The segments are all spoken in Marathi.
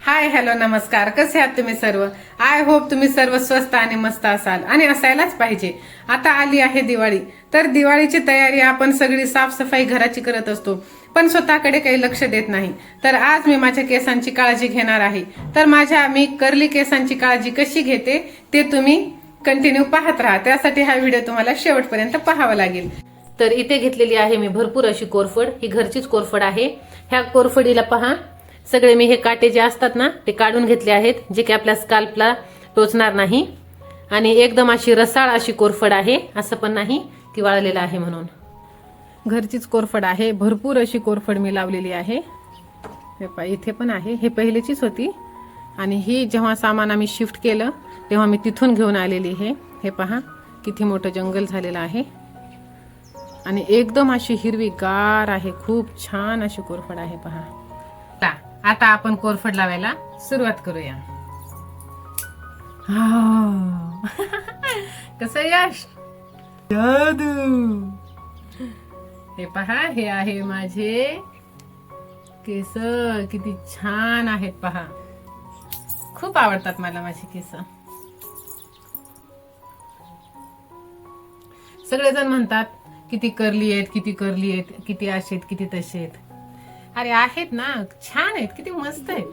हाय हॅलो नमस्कार. कसे आहात तुम्ही सर्व? आय होप तुम्ही सर्व स्वस्त आणि मस्त असाल आणि असायलाच पाहिजे. आता आली आहे दिवाळी. तर दिवाळीची तयारी आपण सगळी साफसफाई घराची करत असतो. पण स्वतःकडे काही लक्ष देत नाही. तर आज मी माझ्या केसांची काळजी घेणार आहे. तर माझ्या मी कर्ली केसांची काळजी कशी घेते ते तुम्ही कंटिन्यू पाहत राहा. त्यासाठी हा व्हिडिओ तुम्हाला शेवटपर्यंत पाहावा लागेल. तर इथे घेतलेली आहे मी भरपूर अशी कोरफड. ही घरचीच कोरफड आहे. ह्या कोरफडीला पहा. सगळे मी हे काटे जे असतात ना ते काढून घेतले आहेत जे की आपल्या स्काल्पला टोचणार नाही. आणि एकदम अशी रसाळ अशी कोरफड आहे असं पण नाही की वाळलेलं आहे म्हणून. घरचीच कोरफड आहे भरपूर अशी कोरफड मी लावलेली आहे. हे इथे पण आहे हे पहिलीचीच होती. आणि ही जेव्हा सामान आम्ही शिफ्ट केलं तेव्हा मी तिथून घेऊन आलेली हे. हे पहा किती मोठं जंगल झालेलं आहे. आणि एकदम अशी हिरवी गार आहे खूप छान अशी कोरफड आहे पहा. आता आपण कोरफड लावायला सुरुवात करूया. हा. कसं यश? जादू. हे पहा हे आहे माझे केस. किती छान आहेत पहा. खूप आवडतात मला माझे केस. सगळेजण म्हणतात किती करली आहेत किती करली आहेत किती असे आहेत किती तसे आहेत. अरे आहेत ना. छान आहेत. किती मस्त आहेत.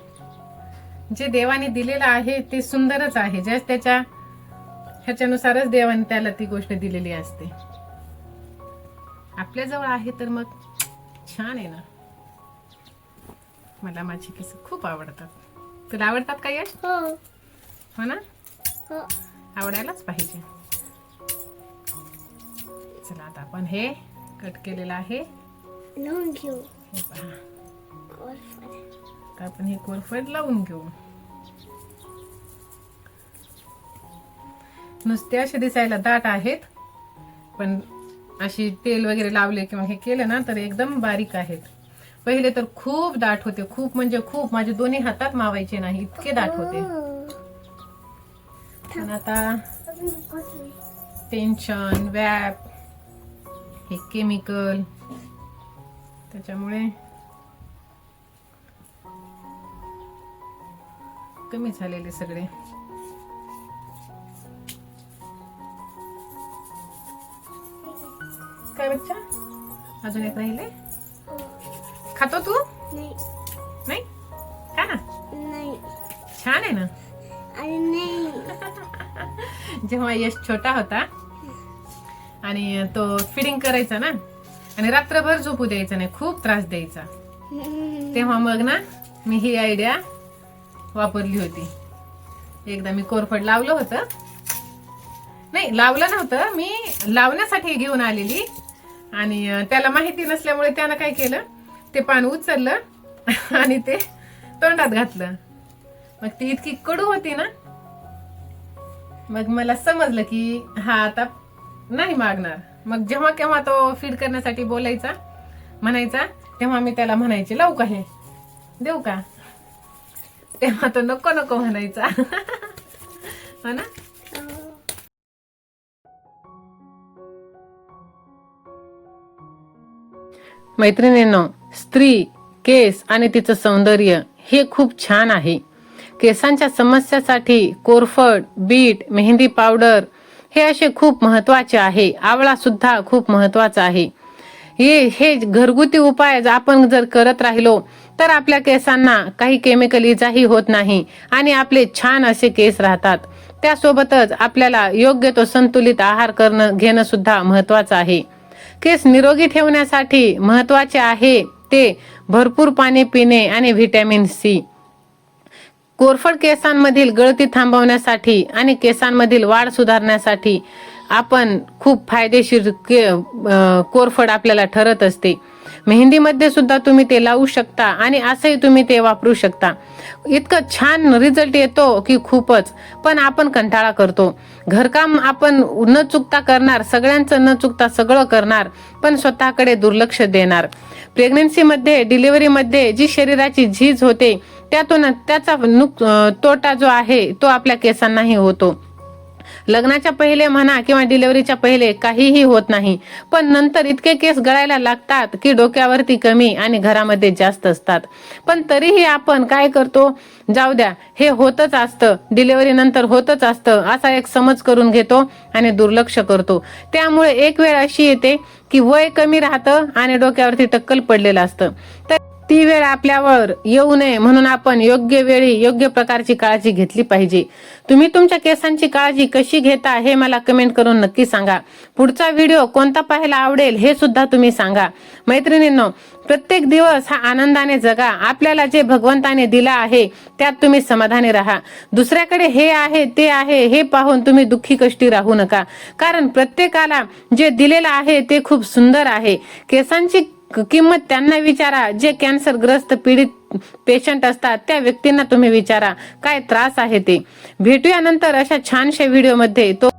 जे देवाने दिलेलं आहे ते सुंदरच आहे. जस्ट त्याच्या ह्याच्यानुसारच देवाने त्याला ती गोष्ट दिलेली असते. आपल्याजवळ आहे तर मग छान आहे ना. मला माझी केस खूप आवडतात. तुला आवडतात का यश? हो. हो ना? हो. आवडायलाच पाहिजे. चला आता आपण हे कट केलेलं आहे. लावून घेऊ हे पहा. कोरफड. आपण हे कोरफड लावून घेऊ. नुसते असे दिसायला दाट आहेत पण अशी तेल वगैरे लावले किंवा हे केलं ना तर एकदम बारीक आहेत. पहिले तर खूप दाट होते खूप म्हणजे खूप. माझे दोन्ही हातात मावायचे नाही इतके दाट होते. पण आता टेन्शन वॅप हे केमिकल त्याच्यामुळे कमी झालेले सगळे. काय बच्चा? अजून एक राहिले. खातो तू? नाही. ना. नाही. छान आहे ना? जेव्हा यश छोटा होता आणि तो फिडिंग करायचा ना आणि रात्रभर झोपू द्यायचा नाही खूप त्रास द्यायचा. तेव्हा मग ना मी ही आयडिया वापरली होती. एकदा मी कोरफड लावलं होतं. नाही लावलं नव्हतं. मी लावण्यासाठी घेऊन आलेली. आणि त्याला माहिती नसल्यामुळे त्यानं काय केलं? ते पान उचललं आणि ते तोंडात घातलं. मग ती इतकी कडू होती ना? मग मला समजलं की हा आता नाही मागणार. मग जेव्हा केव्हा तो फीड करण्यासाठी बोलायचा म्हणायचा तेव्हा मी त्याला म्हणायचे लावू का हे? देऊ का? तेव्हा तो नको नको म्हणायचा. हो ना? मैत्रिणींनो स्त्री केस आणि तिचं सौंदर्य हे खूप छान आहे. केसांच्या समस्यासाठी कोरफड बीट मेहंदी पावडर हे असे खूप महत्त्वाचे आहे. आवळा सुद्धा खूप महत्त्वाचा आहे. हे हे घरगुती उपाय आपण जर करत राहिलो तर आपल्या केसांना काही केमिकल इजाही होत नाही आणि आपले छान असे केस राहतात. त्यासोबतच आपल्याला योग्य तो संतुलित आहार करणं घेणं सुद्धा महत्वाचं आहे. केस निरोगी ठेवण्यासाठी महत्त्वाचे आहे ते भरपूर पाणी पिणे आणि व्हिटॅमिन सी कोरफड केसांमधील गळती थांबवण्यासाठी आणि केसांमधील वाढ सुधारण्यासाठी आपण खूप फायदेशीर के कोरफड आपल्याला ठरत असते. मेहंदीमध्ये सुद्धा तुम्ही ते लावू शकता आणि असंही तुम्ही ते वापरू शकता. इतकं छान रिझल्ट येतो की खूपच. पण आपण कंटाळा करतो. घरकाम आपण न चुकता करणार सगळ्यांचं न चुकता सगळं करणार पण स्वतःकडे दुर्लक्ष देणार. प्रेग्नेन्सीमध्ये डिलिव्हरीमध्ये जी शरीराची झीज होते त्यातून त्याचा नुक तोटा जो आहे तो आपल्या केसांनाही होतो. लग्नाच्या पहिले म्हणा किंवा डिलिव्हरीच्या पहिले काहीही होत नाही. पण नंतर इतके केस गळायला लागतात की डोक्यावरती कमी आणि घरामध्ये जास्त असतात. पण तरीही आपण काय करतो? जाऊ द्या हे होतच असतं. डिलिव्हरी नंतर होतच असतं. असा एक समज करून घेतो आणि दुर्लक्ष करतो. त्यामुळे एक वेळ अशी येते की वय कमी राहतं आणि डोक्यावरती टक्कल पडलेलं असतं. तर ती वेळ आपल्यावर येऊ नये म्हणून आपण योग्य वेळी योग्य प्रकारची काळजी घेतली पाहिजे. तुम्ही तुमच्या केसांची काळजी कशी घेता हे मला कमेंट करून नक्की सांगा. पुढचा व्हिडिओ कोणता पाहायला आवडेल हे सुद्धा तुम्ही सांगा. मैत्रिणींनो प्रत्येक दिवस हा आनंदाने जगा. आपल्याला जे भगवंताने दिला आहे त्यात तुम्ही समाधानी राहा. दुसऱ्याकडे हे आहे ते आहे हे पाहून तुम्ही दुःखी कष्टी राहू नका. कारण प्रत्येकाला जे दिलेलं आहे ते खूप सुंदर आहे. केसांची किंमत त्यांना विचारा. जे कॅन्सरग्रस्त पीडित पेशंट असतात त्या व्यक्तींना तुम्ही विचारा. काय त्रास आहे ते? भेटूया नंतर अशा छानशा व्हिडिओमध्ये तो